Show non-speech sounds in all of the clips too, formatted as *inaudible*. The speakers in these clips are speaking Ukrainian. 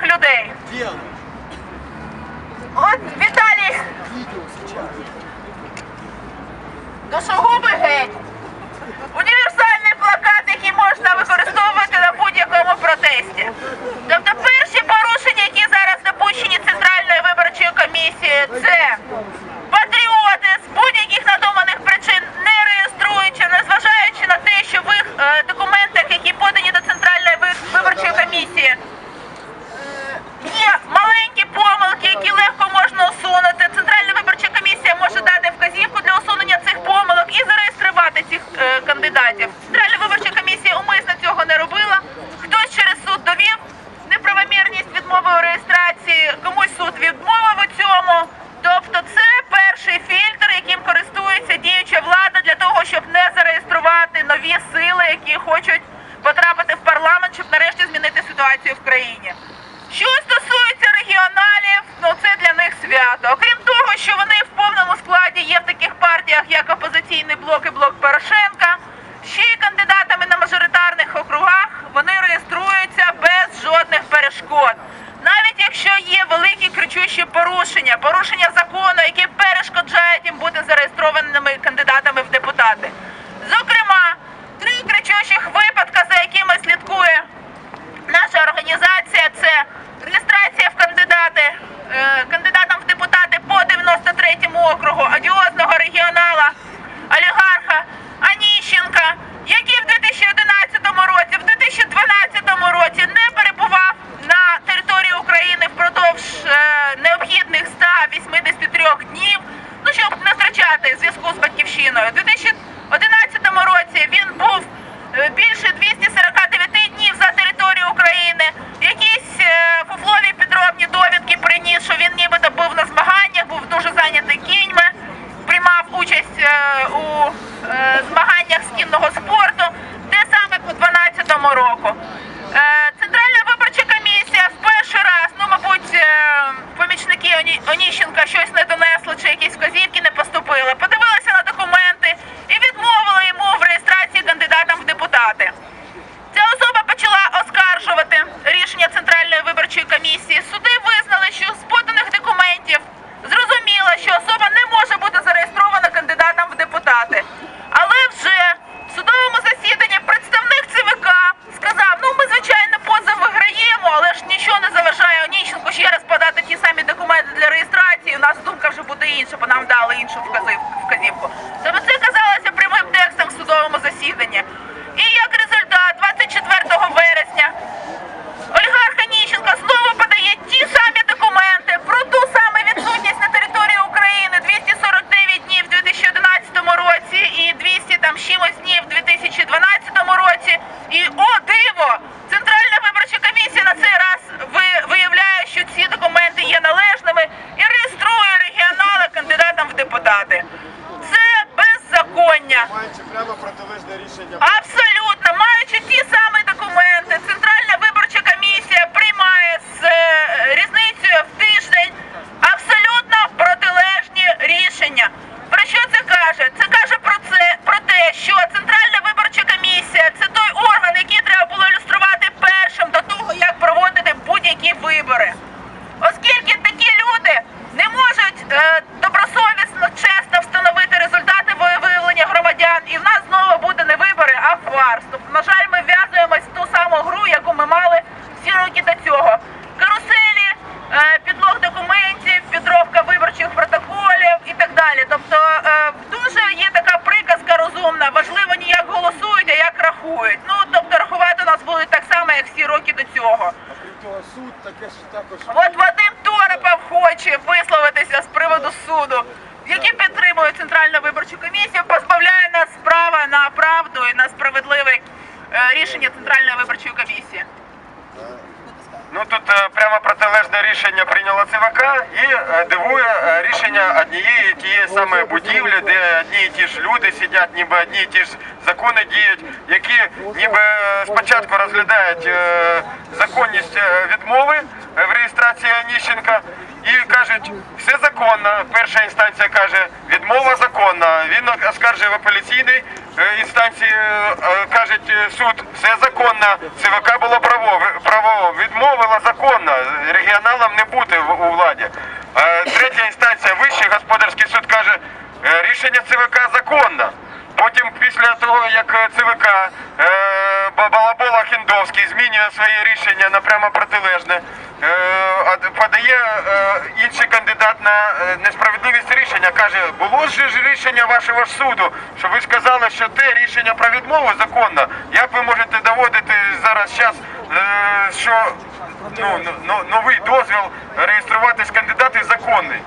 цих людей. От Віталій. Душогуби геть. Універсальний плакат, який можна використовувати на будь-якому протесті. Тобто перші порушення, які зараз допущені Центральною виборчою комісією, це патріоти з будь-яких надуманих причин не реєструючи, незважаючи на те, що в їх е, документах, які подані до Центральної ви- виборчої комісії, Є маленькі помилки, які легко можна усунути. Центральна виборча комісія може дати вказівку для усунення цих помилок і зареєструвати цих е, кандидатів. Центральна виборча комісія умисно цього не робила. Хтось через суд довів неправомірність відмови у реєстрації, комусь суд відмовив у цьому. Тобто, це перший фільтр, яким користується діюча влада для того, щоб не зареєструвати нові сили, які хочуть потрапити в парламент, щоб нарешті змінити ситуацію в країні. Що стосується регіоналів, ну це для них свято. Окрім того, що вони в повному складі є в таких партіях, як опозиційний блок і блок Порошенка, ще кандидатами на мажоритарних округах вони реєструються без жодних перешкод. Навіть якщо є великі кричущі порушення, порушення закону, які перешкоджають їм бути зареєстрованими кандидатами в депутати. Зокрема, три кричущих випадка, за якими слідкує Наша організація це реєстрація в кандидати е, кандидатам в депутати по 93-му округу одіозного регіонала олігарха Аніщенка, який в 2011 році, в 2012 році не перебував на території України впродовж е, необхідних 183 днів, ну щоб не втрачати зв'язку з батьківщиною. У 2011 році він був е, більше 249 днів за територію України. Якісь е, фуфлові підробні довідки приніс, що він нібито був на змаганнях, був дуже зайнятий кіньми, приймав участь е, у е, змаганнях з кінного спорту, те саме по 12 року. Е, Центральна виборча комісія в перший раз, ну мабуть, е, помічники Оні- Оніщенка щось не донесли, чи якісь вказівки не поступили. Подивилися на документи і відмовили йому в реєстрації кандидатам в депутати. Ця особа почала оскаржувати рішення Центральної виборчої комісії. Суди визнали, що з поданих документів зрозуміло, що особа не може бути зареєстрована кандидатом в депутати. Але вже в судовому засіданні представник ЦВК сказав: ну ми звичайно позов виграємо, але ж нічого не заважає Оніщенку ще раз подати ті самі документи для реєстрації. У нас думка вже буде інша, бо нам дали іншу вказівку. Тобто це казалося прямим текстом в судовому засіданні. І як результат, 24 вересня олігарх Аніщенко знову подає ті самі документи про ту саму відсутність на території України 249 днів в 2011 році і 200 там з чимось днів в 2012 році. І о диво! Центральна виборча комісія на цей раз ви- виявляє, що ці документи є належними і реєструє регіонала кандидатам в депутати. Це беззаконня. Маючи прямо протилежне рішення. Абсолютно, маючи ті самі документи, Центральна виборча комісія приймає з е, різницею в тиждень абсолютно протилежні рішення. Про що це каже? Це каже про це про те, що Центральна виборча комісія це той орган, який треба було ілюструвати першим до того, як проводити будь-які вибори. Оскільки такі люди не можуть е, добросовісно, чесно встановити результати виявлення громадян, і в нас знову буде не вибори, а фарс. Тобто, на жаль, ми вв'язуємось в ту саму гру, яку ми мали всі роки до цього. Каруселі, е, підлог документів, підробка виборчих протоколів і так далі. Тобто е, дуже є така приказка розумна. Важливо не як голосують, а як рахують. Ну тобто рахувати нас будуть так само, як всі роки до цього. Того, суд таке ж також. От Вадим Торопов хоче висловитися з приводу суду, який підтримує Центральну виборчу комісію, позбавляє нас права на правду і на справедливе е, рішення Центральної виборчої комісії. Ну тут е, прямо протилежне рішення прийняло ЦВК і е, дивує рішення однієї тієї самої будівлі, де одні і ті ж люди сидять, ніби одні і ті ж закони діють, які ніби спочатку розглядають е, законність е, відмови е, в реєстрації Оніщенка і кажуть, все законно. Перша інстанція каже, відмова законна. Він оскаржує в апеляційній інстанції, кажуть суд, все законно. ЦВК було право, право відмовила законно. Регіоналам не бути у владі. Третя інстанція, вищий господарський суд каже, рішення ЦВК законно. Після того, як е, ЦВК е, Ба- Балабола Хіндовський змінює своє рішення на прямо протилежне, е, подає інший кандидат на несправедливість рішення, каже, було ж рішення вашого суду, що ви сказали, що те рішення про відмову законно. Як ви можете доводити зараз час, що ну, ну, новий дозвіл реєструватись кандидати законний?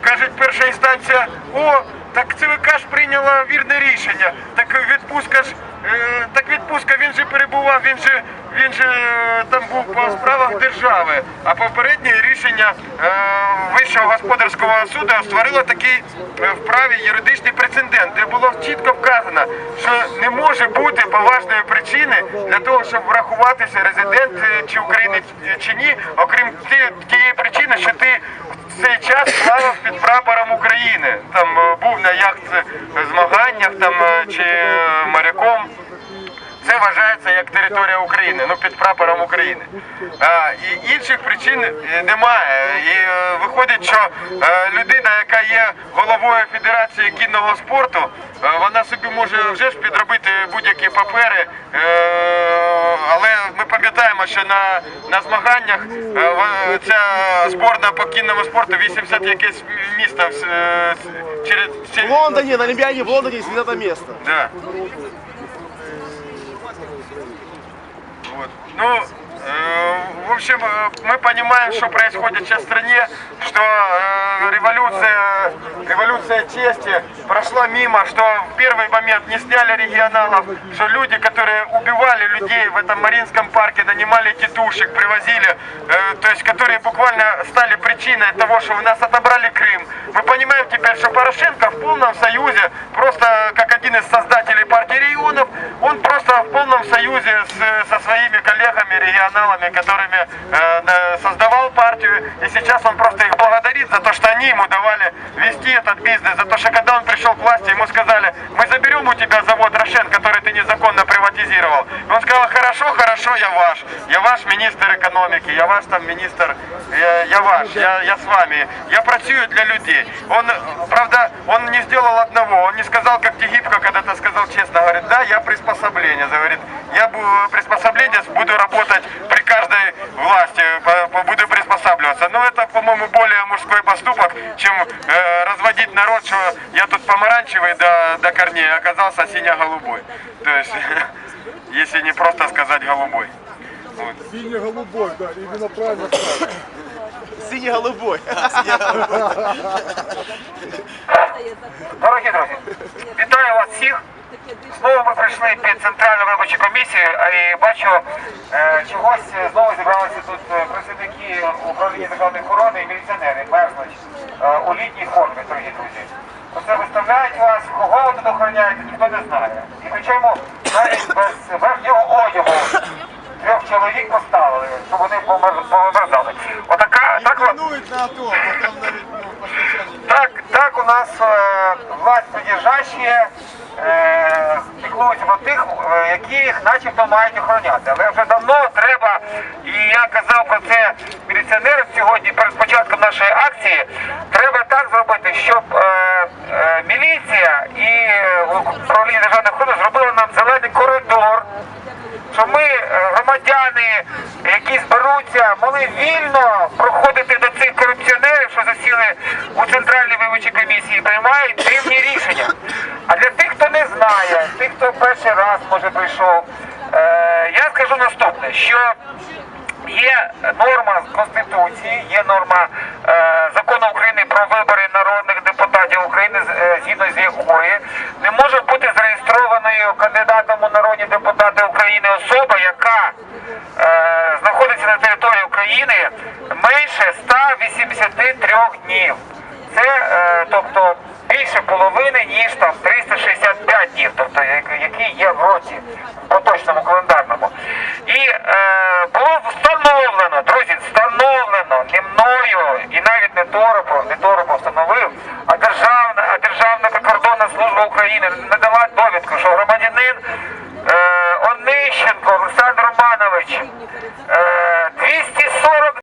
Кажуть, перша інстанція, о, так ЦВК ж прийняла вірне рішення. Так відпустка ж, е, так відпустка, він же перебував, він же, він же е, там був по справах держави. А попереднє рішення е, Вищого господарського суду створило такий е, в праві юридичний прецедент, де було чітко вказано, що не може бути поважної причини для того, щоб врахуватися резидент чи України чи ні, окрім тієї причини, що ти цей час плавав під прапором України. Там е, був на яхт змаганнях там е, чи е, моряком. Це вважається як територія України, ну під прапором України. А, і інших причин е, немає. І е, виходить, що е, людина, яка є головою Федерації кінного спорту, е, вона собі може вже ж підробити будь-які папери. Е, але ми пам'ятаємо, що на, на змаганнях е, ця зборна по кінному спорту 80 якесь місто е, с- через, В через Лондоне, на Олимпиаде в Лондоне есть это место. Да. Ну, э, в общем, э, мы понимаем, что происходит сейчас в стране, что э, революция, революция чести прошла мимо, что в первый момент не сняли регионалов, что люди, которые убивали людей в этом Маринском парке, нанимали тетушек, привозили, э, то есть которые буквально стали причиной того, что у нас отобрали Крым. Мы понимаем теперь, что Порошенко в полном союзе, просто как один из создателей партии регионов, он просто в полном союзе с- со своими коллегами, регионалами, которыми э, создавал партию. И сейчас он просто их благодарит за то, что они ему давали вести этот бизнес, за то, что когда он пришел к власти, ему сказали, мы заберем у тебя завод Рошен, который ты незаконно приватизировал. И он сказал, хорошо, хорошо, я ваш. Я ваш министр экономики, я ваш там министр, я, я ваш, я, я с вами. Я працюю для людей. Он, правда, он не сделал одного, он не сказал, как Тегибко когда-то сказал честно, говорит, да, я приспособление, говорит, я приспособление буду работать при каждой власти, буду приспосабливаться. Но это, по-моему, более мужской поступок, чем э, разводить народ, что я тут помаранчевый до, до корней, а оказался синя-голубой. То есть, *laughs* если не просто сказать голубой. Вот. Синий-голубой, да, именно правильно сказано. Синий-голубой. Дорогі друзі, вітаю вас всіх. Знову ми прийшли під центральну виборчу комісію і бачу, е, чогось знову зібралися тут е, працівники управління державної охорони і міліціонери мерзнуть е, у літній формі, дорогі друзі. Оце виставляють вас, кого ви тут охороняєте, ніхто не знає. І причому навіть без верхнього одягу трьох чоловік поставили, щоб вони помер- померзали. Отака, так, от- на АТО, бо там навіть ну, постачання. так, так у нас е, власть придержащі е, піклуються про тих, е, які їх начебто мають охороняти. Але вже давно треба, і я казав про це міліціонерам сьогодні перед початком нашої акції, треба так зробити, щоб е, е, міліція і е, управління державної охорони зробили нам зелений коридор що ми, е, громадяни, які зберуться, могли вільно проходити до цих корупціонерів, що засіли у центральній виборчій комісії, приймають дивні рішення. А для тих, хто не знає, тих, хто перший раз може прийшов, е, я скажу наступне, що Є норма Конституції, є норма е, закону України про вибори народних депутатів України, е, згідно з якої не може бути зареєстрованою кандидатом у народні депутати України особа, яка е, знаходиться на території України менше 183 днів. Це е, тобто більше половини, ніж там 365 днів, тобто які є в році поточному календарному. І І навіть не торопо не Торопов встановив, а державна, а державна прикордонна служба України не дала довідку, що громадянин е, Онищенко Олександр Романович е,